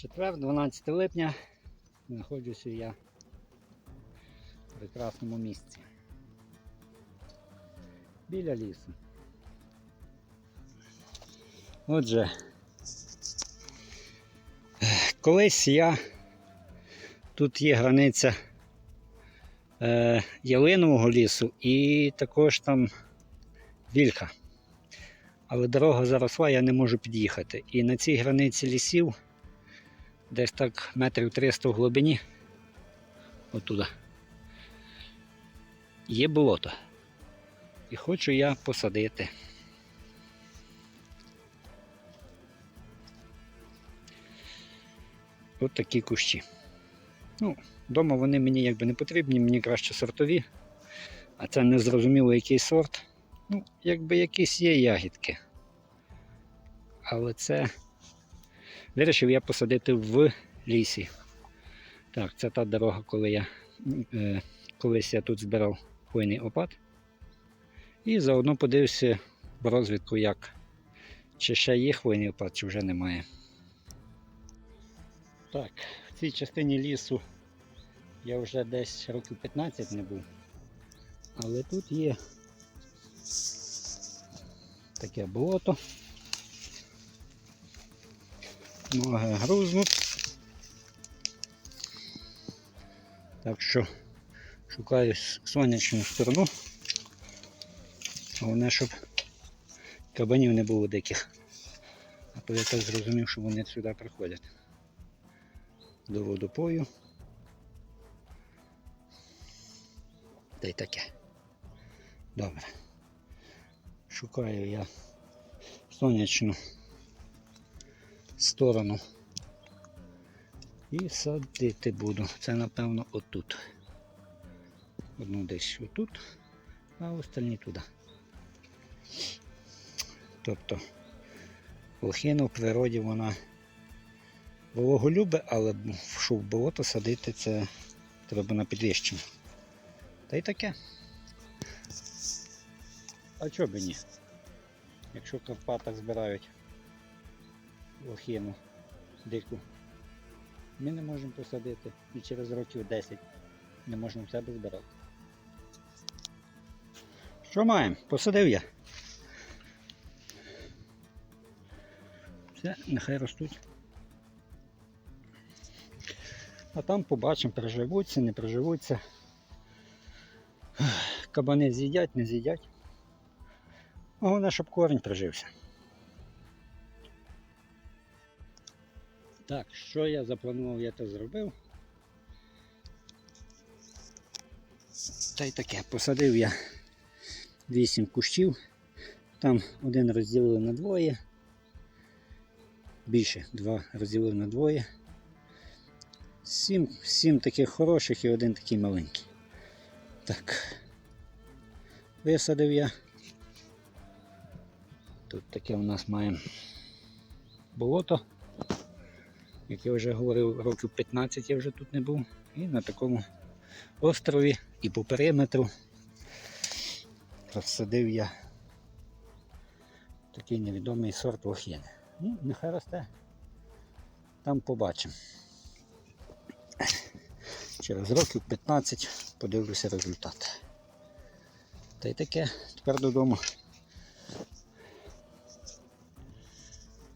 Четвер, 12 липня, знаходжуся я в прекрасному місці. Біля лісу. Отже, колись я тут є границя е, ялинового лісу і також там вільха. Але дорога заросла, я не можу під'їхати. І на цій границі лісів, десь так метрів 300 в глибині, отуда, є болото. І хочу я посадити. От такі кущі. Ну, Вдома вони мені якби не потрібні, мені краще сортові. А це не зрозуміло який сорт. Ну, якби якісь є ягідки. Але це вирішив я посадити в лісі. Так, це та дорога, коли я е, колись я тут збирав хвойний опад. І заодно подивився в розвідку, як чи ще є хвойний опад, чи вже немає. Так, в цій частині лісу я вже десь років 15 не був. Але тут є таке болото. Ноги грузнуть. Так що шукаю сонячну сторону. Головне, щоб кабанів не було диких. А то я так зрозумів, що вони сюди приходять. До водопою. Та й таке. Добре. Шукаю я сонячну сторону. І садити буду. Це напевно отут. Одну десь отут, а остальні туди. Тобто лохина в природі вона вологу любить, але щоб в болото садити це треба на підвищення. Та й таке. А чого б і ні? Якщо в Карпатах збирають лохину дику, ми не можемо посадити і через років 10 не можемо в себе збирати. Що маємо? Посадив я. Все, нехай ростуть. А там побачимо, приживуться, не приживуться. Кабани з'їдять, не з'їдять. Головне, щоб корінь прижився. Так, що я запланував, я то зробив. Та й таке, посадив я 8 кущів. Там один розділили на двоє. Більше два розділили на двоє. Сім, сім таких хороших і один такий маленький. Так. Висадив я. Тут таке у нас маємо болото. Як я вже говорив, років 15 я вже тут не був. І на такому острові і по периметру розсадив я такий невідомий сорт лохини. Ну, нехай росте. Там побачимо. Через років 15 подивлюся результат. Та й таке, тепер додому.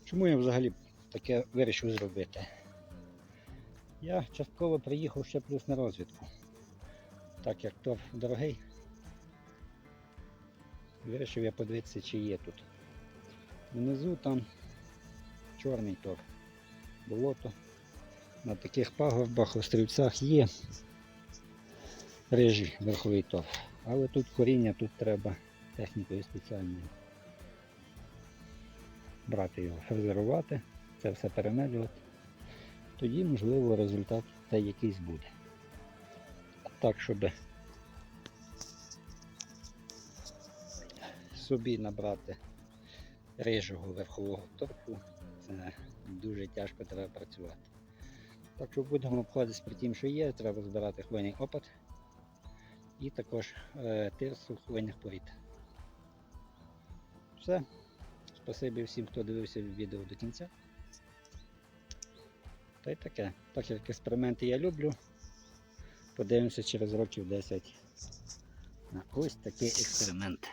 Чому я взагалі таке вирішив зробити? Я частково приїхав ще плюс на розвідку. Так як торф дорогий. Вирішив я подивитися, чи є тут. Внизу там чорний торф. Болото. На таких пагорбах, острівцях є рижий верховий торф. Але тут коріння, тут треба технікою спеціальною брати його, фрезерувати, це все перемелювати. Тоді, можливо, результат та якийсь буде. А так, щоб собі набрати рижого верхового торфу, це дуже тяжко треба працювати. Так що будемо обходитися при тім, що є, треба збирати хвойний опад і також е, тирсу хвойних порід. Все. Спасибі всім, хто дивився відео до кінця. Та й таке. Так як експерименти я люблю. Подивимося через років 10 на ось такий експеримент.